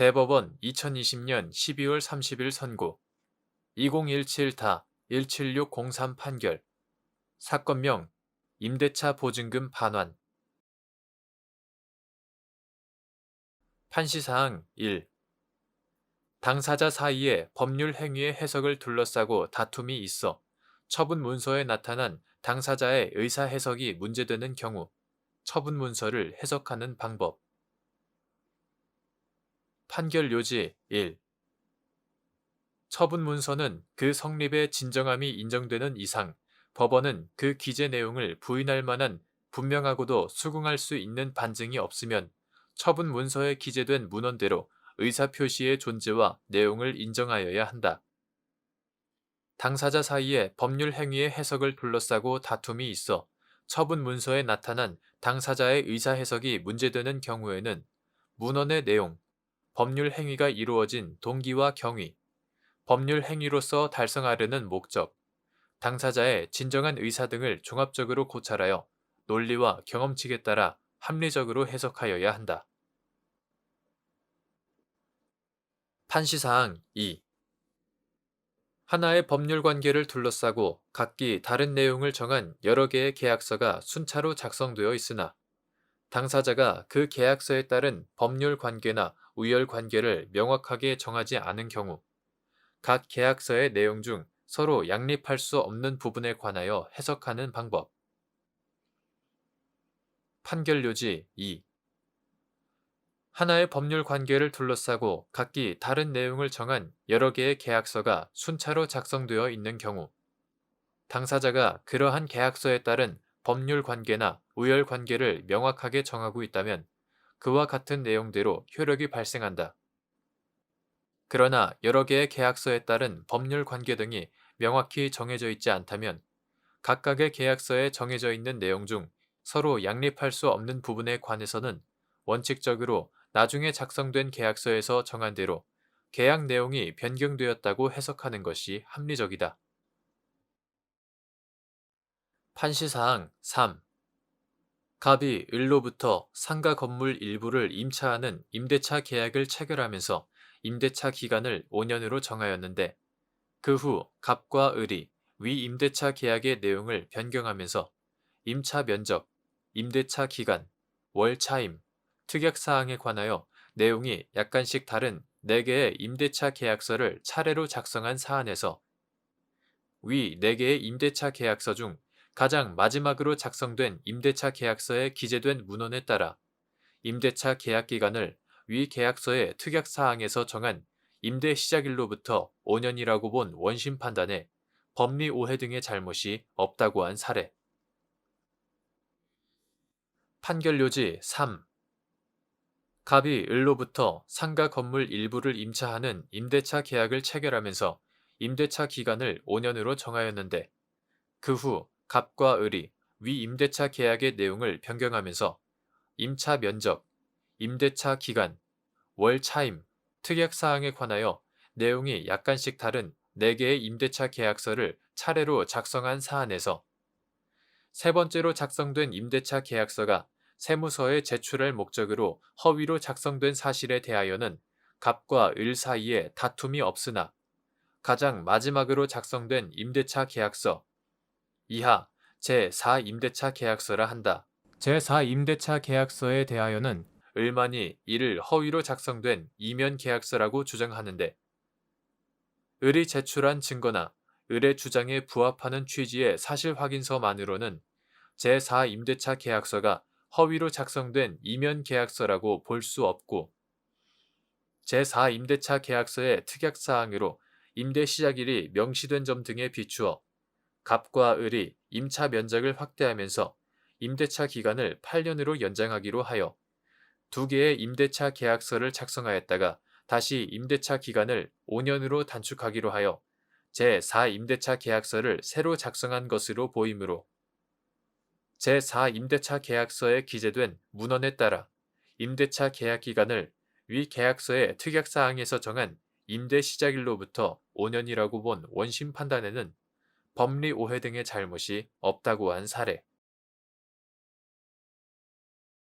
대법원 2020년 12월 30일 선고 2017-17603 판결 사건명 임대차 보증금 반환 판시사항 1. 당사자 사이에 법률 행위의 해석을 둘러싸고 다툼이 있어 처분 문서에 나타난 당사자의 의사 해석이 문제되는 경우 처분 문서를 해석하는 방법. 판결 요지 1. 처분 문서는 그 성립의 진정함이 인정되는 이상 법원은 그 기재 내용을 부인할 만한 분명하고도 수긍할 수 있는 반증이 없으면 처분 문서에 기재된 문헌대로 의사 표시의 존재와 내용을 인정하여야 한다. 당사자 사이에 법률 행위의 해석을 둘러싸고 다툼이 있어 처분 문서에 나타난 당사자의 의사 해석이 문제되는 경우에는 문헌의 내용, 법률 행위가 이루어진 동기와 경위, 법률 행위로서 달성하려는 목적, 당사자의 진정한 의사 등을 종합적으로 고찰하여 논리와 경험칙에 따라 합리적으로 해석하여야 한다. 판시사항 2. 하나의 법률 관계를 둘러싸고 각기 다른 내용을 정한 여러 개의 계약서가 순차로 작성되어 있으나 당사자가 그 계약서에 따른 법률 관계나 우열 관계를 명확하게 정하지 않은 경우 각 계약서의 내용 중 서로 양립할 수 없는 부분에 관하여 해석하는 방법. 판결 요지 2. 하나의 법률 관계를 둘러싸고 각기 다른 내용을 정한 여러 개의 계약서가 순차로 작성되어 있는 경우 당사자가 그러한 계약서에 따른 법률 관계나 우열 관계를 명확하게 정하고 있다면 그와 같은 내용대로 효력이 발생한다. 그러나 여러 개의 계약서에 따른 법률 관계 등이 명확히 정해져 있지 않다면 각각의 계약서에 정해져 있는 내용 중 서로 양립할 수 없는 부분에 관해서는 원칙적으로 나중에 작성된 계약서에서 정한 대로 계약 내용이 변경되었다고 해석하는 것이 합리적이다. 판시사항 3. 갑이 을로부터 상가 건물 일부를 임차하는 임대차 계약을 체결하면서 임대차 기간을 5년으로 정하였는데 그 후 갑과 을이 위 임대차 계약의 내용을 변경하면서 임차 면적, 임대차 기간, 월 차임, 특약 사항에 관하여 내용이 약간씩 다른 4개의 임대차 계약서를 차례로 작성한 사안에서 위 4개의 임대차 계약서 중 가장 마지막으로 작성된 임대차 계약서에 기재된 문헌에 따라 임대차 계약 기간을 위 계약서의 특약 사항에서 정한 임대 시작일로부터 5년이라고 본 원심 판단에 법리 오해 등의 잘못이 없다고 한 사례. 판결 요지 3. 갑이 을로부터 상가 건물 일부를 임차하는 임대차 계약을 체결하면서 임대차 기간을 5년으로 정하였는데 그 후 갑과 을이 위 임대차 계약의 내용을 변경하면서 임차 면적, 임대차 기간, 월 차임, 특약 사항에 관하여 내용이 약간씩 다른 4개의 임대차 계약서를 차례로 작성한 사안에서 세 번째로 작성된 임대차 계약서가 세무서에 제출할 목적으로 허위로 작성된 사실에 대하여는 갑과 을 사이에 다툼이 없으나 가장 마지막으로 작성된 임대차 계약서 이하 제4임대차 계약서라 한다. 제4임대차 계약서에 대하여는 을만이 이를 허위로 작성된 이면 계약서라고 주장하는데 을이 제출한 증거나 을의 주장에 부합하는 취지의 사실 확인서만으로는 제4임대차 계약서가 허위로 작성된 이면 계약서라고 볼 수 없고 제4임대차 계약서의 특약사항으로 임대 시작일이 명시된 점 등에 비추어 갑과 을이 임차 면적을 확대하면서 임대차 기간을 8년으로 연장하기로 하여 두 개의 임대차 계약서를 작성하였다가 다시 임대차 기간을 5년으로 단축하기로 하여 제4 임대차 계약서를 새로 작성한 것으로 보이므로 제4 임대차 계약서에 기재된 문헌에 따라 임대차 계약 기간을 위 계약서의 특약사항에서 정한 임대 시작일로부터 5년이라고 본 원심 판단에는 법리 오해 등의 잘못이 없다고 한 사례.